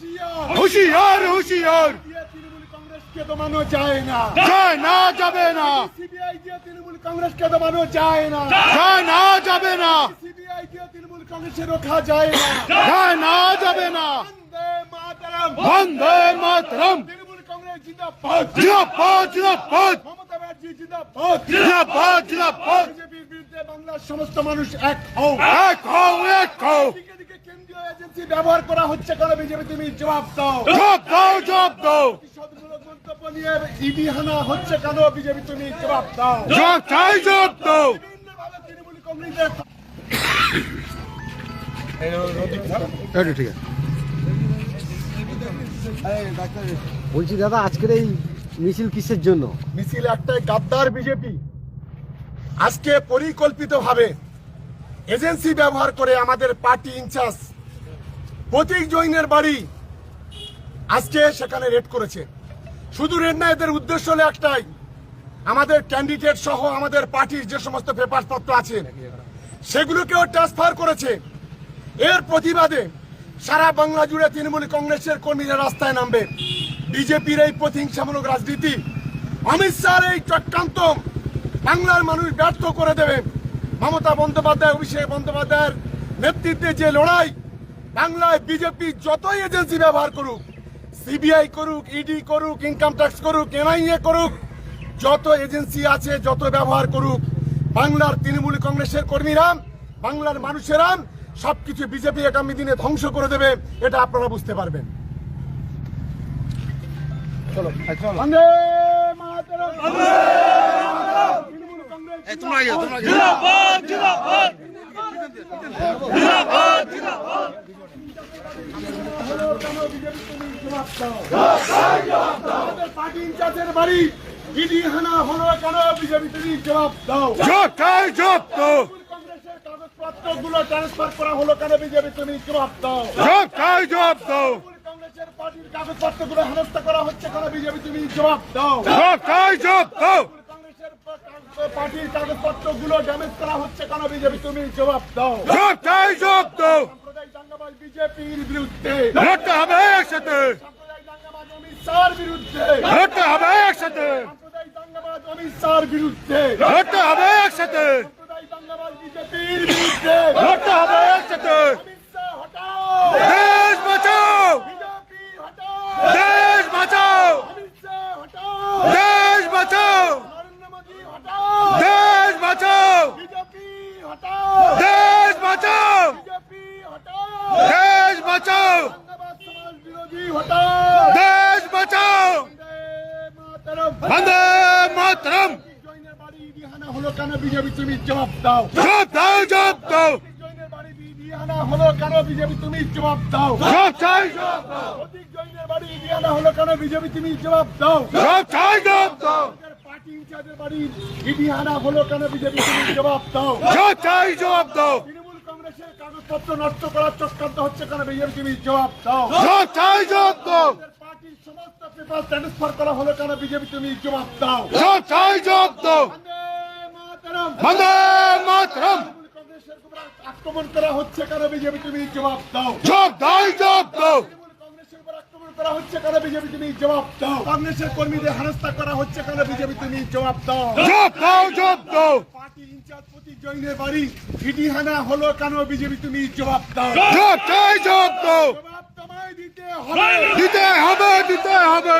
হুশিয়ার। হুশিয়ার তৃণমূল কংগ্রেসকে দমানো যায় না। যায় না যাবে না। সিবিআই দিয়ে তৃণমূল কংগ্রেসকে দমানো যায় না। যায় না যাবে না। সিবিআই দিয়ে তৃণমূল কংগ্রেসে রোখা যায় না। যায় না যাবে না। বন্দে মাতরম। বন্দে মাতরম। তৃণমূল কংগ্রেস জিন্দাবাদ। জিন্দাবাদ জিন্দাবাদ। মমতা ব্যানার্জি জিন্দাবাদ। জিন্দাবাদ জিন্দাবাদ। বিজেপির বিরুদ্ধে বাংলার সমস্ত মানুষ এক হও। এক হও এক হও। ব্যবহার করা হচ্ছে কেন বিজেপি? তুমি জবাব দাও। জব দাও জব দাও। প্রতিশোধমূলক মন্তব্য নিয়ে ইডি হানা হচ্ছে কেন বিজেপি? তুমি জবাব দাও। জব চাই জব দাও। তৃণমূল কংগ্রেসের ঠিক আছে। বলছি দাদা আজকের এই মিছিল কিসের জন্য? মিছিল একটাই গাদ্দার বিজেপি। আজকে পরিকল্পিতভাবে এজেন্সি ব্যবহার করে আমাদের পার্টি ইনচার্জ প্রতীক জৈনের বাড়ি। আজকে সেখানে রেড করেছে। শুধু রেড না, এদের উদ্দেশ্য হলো একটাই। আমাদের ক্যান্ডিডেট সহ আমাদের পার্টির যে সমস্ত পেপার পেপারপত্র আছে, সেগুলোকেও ট্রান্সফার করেছে। এর প্রতিবাদে সারা বাংলা জুড়ে তৃণমূল কংগ্রেসের কর্মীরা রাস্তায় নামবে। বিজেপির এই প্রতিহিংসামূলক রাজনীতি, অমিত শাহর এই চক্রান্ত বাংলার মানুষ ব্যর্থ করে দেবে। মমতা বন্দ্যোপাধ্যায়, অভিষেক বন্দ্যোপাধ্যায়ের নেতৃত্বে যে লড়াই বাংলায় বিজেপি যতই এজেন্সি ব্যবহার করুক সিবিআই করুক ইডি করুক ইনকাম ট্যাক্স করুক এনআইএ করুক যত এজেন্সি আছে যত ব্যবহার করুক বাংলার তৃণমূল কংগ্রেসের কর্মীরা বাংলার মানুষেরা সবকিছু বিজেপি আগামী দিনে ধ্বংস করে দেবে এটা আপনারা বুঝতে পারবেন। হানা হলো কেন বিজেপি তুমি জবাব দাও কাগজপত্রগুলো ট্রান্সফার করা হলো কেন বিজেপি তুমি জবাব দাও জব জব দাও কংগ্রেসের পার্টির কাগজপত্রগুলো হেনস্থা হচ্ছে কেন বিজেপি তুমি জবাব দাও জব জব দাও পার্টির কাগজপত্রগুলো ড্যামেজ করা হচ্ছে কেন বিজেপি তুমি জবাব দাও জব চাই জব দাও বিজেপির বিরুদ্ধে লড়তে হবে একসাথে। লড়তে হবে একসাথে। লড়তে হবে একসাথে। বিজেপির বিরুদ্ধে লড়তে হবে একসাথে অমিত শাহ হটাও দেশ বাঁচাও বিজেপি হটাও দেশ বাঁচাও অমিত শাহ হটাও দেশ বাঁচাও নরেন্দ্র মোদী হটাও দেশ বাঁচাও বিজেপি হটাও দেশ বাঁচাও বিজেপি হটাও দেশ বাঁচাও। দেশ বাঁচাও। বন্দে মাতরম। হলো কেন বিজেপি তুমি জবাব দাও জব দাও। জব দাও জৈনের বাড়ি হলো কেন বিজেপি তুমি জবাব দাও চাই। প্রতীক জৈনের বাড়ি ইডিহানা হলো কেন বিজেপি তুমি জবাব দাও জব চাই জব দাও। পার্টি ইনচার্জের বাড়ি ইডিহানা হলো কেন বিজেপি তুমি জবাব দাও। জব চাই জব দাও। কংগ্রেসের কাগজপত্র নষ্ট করার চক্রান্ত হচ্ছে কেন? বিজেপি জবাব দাও। চাই জবাব দাও। পার্টির সমস্ত পেপার ট্রান্সফার করা হলো কেন? বিজেপি তুমি জবাব দাও। জব চাই জব দাও। বন্দে মাতরম। কংগ্রেসের আক্রমণ করা হচ্ছে কেন? বিজেপি তুমি জবাব দাও। জবাব দাও জব দাও তৃণমূল কংগ্রেসের উপর আক্রমণ করা হচ্ছে কেন বিজেপি তুমি জবাব দাও। কংগ্রেসের কর্মীদের হেনস্থা করা হচ্ছে কেন বিজেপি তুমি জবাব দাও। জব দাও জব দাও। পার্টি ইনচার্জ প্রতীক জৈনের বাড়ি হলো কেন বিজেপি তুমি জবাব দাও। দাও। জবাব তোমায় দিতে হবে। দিতে হবে দিতে হবে।